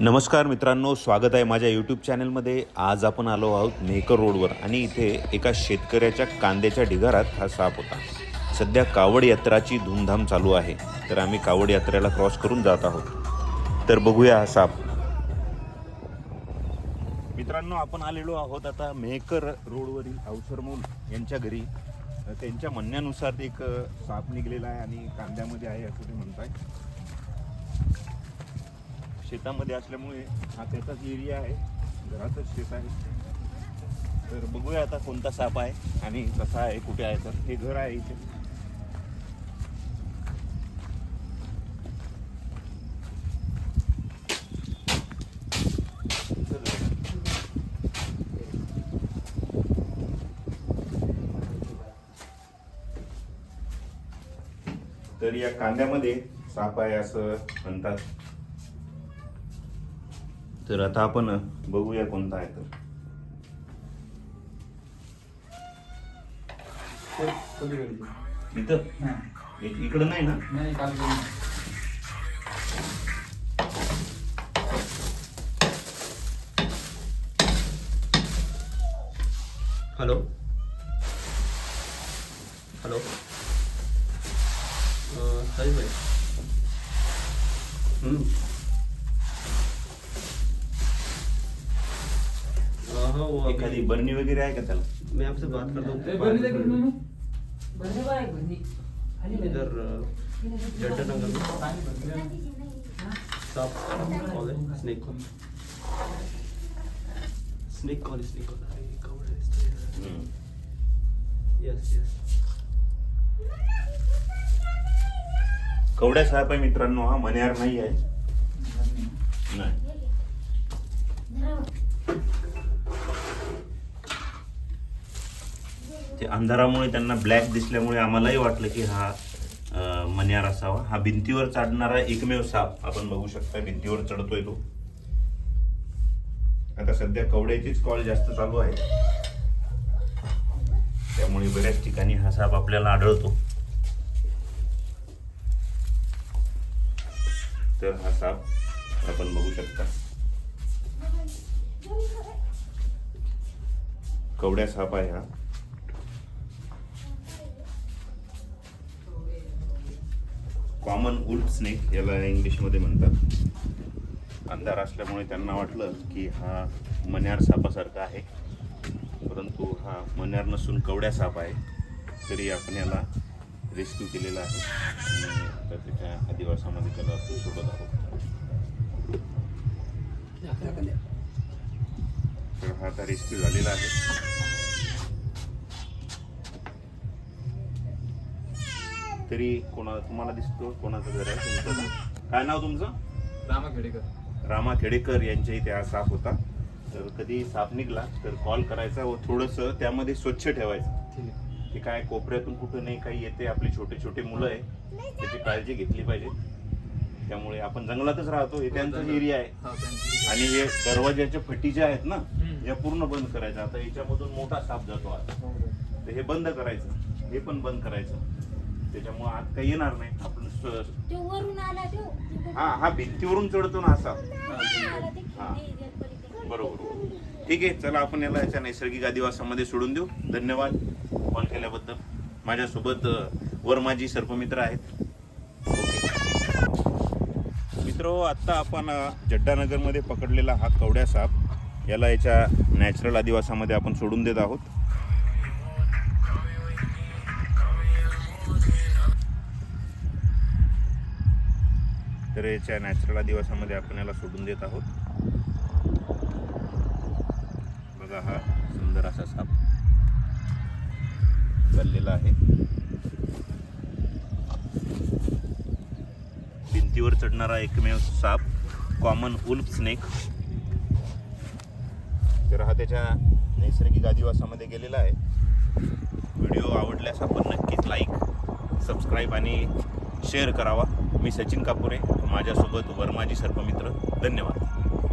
नमस्कार मित्रांनो स्वागत आहे माझ्या यूट्यूब चॅनलमध्ये आज आपण आलो आहोत मेहकर रोडवर आणि इथे एका शेतकऱ्याच्या कांद्याच्या ढिगारात हा साप होता. सध्या कावड यात्राची धूमधाम चालू आहे. तर आम्ही कावड यात्रेला क्रॉस करून जात आहोत. तर बघूया हा साप. मित्रांनो आपण आलेलो आहोत आता मेहकर रोडवरील अवसरमोल यांच्या घरी. त्यांच्या म्हणण्यानुसार एक साप निघलेला आहे आणि कांद्यामध्ये आहे असं ते म्हणताय शेतामध्ये असल्यामुळे हा त्याचाच एरिया आहे. घरातच शेत आहे. तर बघूया आता कोणता साप आहे आणि कसा आहे कुठे आहे तर. हे घर आहे इथे. तर या कांद्यामध्ये साप आहे असं म्हणतात. तर आता आपण बघूया कोणता आहे तर. इथं? इकडं नाही ना? नाही. हॅलो? हॅलो? साई भाई वो एखादी बरणी वगैरे आहे का त्याला? मैं आपसे बात करता. हूँ इधर जड्डा नगर में कॉल है snake call snake call snake call अरे है. यस यस कवड्या साप आहे मित्रांनो हा मन्यार नाही आहे. नाही. ते अंधारामुळे त्यांना ब्लॅक दिसल्यामुळे आम्हालाही वाटलं की हा मन्यार असावा. हा भिंतीवर चढणारा एकमेव साप आपण बघू शकता. भिंतीवर चढतोय तो. आता सध्या कवड्याचीच कॉल जास्त चालू आहे. त्यामुळे बऱ्याच ठिकाणी हा साप आपल्याला आढळतो. तर हा साप आपण बघू शकता. कवड्या साप आहे हा. कॉमन उल्फ स्नेक याला इंग्लिशमध्ये म्हणतात. अंधार असल्यामुळे त्यांना वाटलं की हा मन्यार सापासारखा आहे. परंतु हा मन्यार नसून कवड्या साप आहे. तरी आपण याला रेस्क्यू केलेला आहे. आणि त्याच्या आदिवासामध्ये त्याला आपण सोडत आहोत. तर हा आता रेस्क्यू झालेला आहे. तरी कोणा तुम्हाला दिसतो कोणाचं घर आहे तुमचं? काय नाव तुमचं? रामा खेडेकर. रामा खेडेकर यांच्या इथे हा साप होता. तर कधी साप निघला तर कॉल करायचा व थोडंसं त्यामध्ये स्वच्छ ठेवायचं. ठीक आहे. की काय कोपऱ्यातून कुठं नाही काही येते आपली छोटे छोटे मुलं आहे. त्याची काळजी घेतली पाहिजे. त्यामुळे आपण जंगलातच राहतो. हे एरिया आहे. हा, त्यांची. आणि हे दरवाजाच्या फटी ज्या आहेत ना हम्म. या पूर्ण बंद करायच्या आता याच्यामधून मोठा साप जातो आता हो, तर हे बंद करायचं. हे पण बंद करायचं. त्याच्यामुळे आत काही येणार नाही. आपण स- तो वरून आला तो. हा हा भिंतीवरून चढतो ना असा. आला ते हा. पलीकडे. बरोबर ठीक आहे चला आपण याला याच्या नैसर्गिक आदिवासामध्ये सोडून देऊ. धन्यवाद कॉल केल्याबद्दल. माझ्यासोबत अ, वरमाजी सर्पमित्र आहेत. ओके. मित्र आत्ता आपण अ, जड्डानगरमध्ये पकडलेला हा कवड्या साप याला याच्या नॅचरल आदिवासामध्ये आपण सोडून देत आहोत. तर याच्या नॅचरल आदिवासामध्ये आपण याला सोडून देत आहोत. बघा हा सुंदर असा साप चाललेला आहे. भिंतीवर चढणारा एकमेव साप कॉमन उल्फ स्नेक तर हा त्याच्या नैसर्गिक आदिवासामध्ये गेलेला आहे. व्हिडिओ आवडल्यास आपण नक्कीच लाईक सबस्क्राईब आणि शेअर करावा. मी सचिन कापुरे. माझ्यासोबत वर्माजी सर्पमित्र धन्यवाद.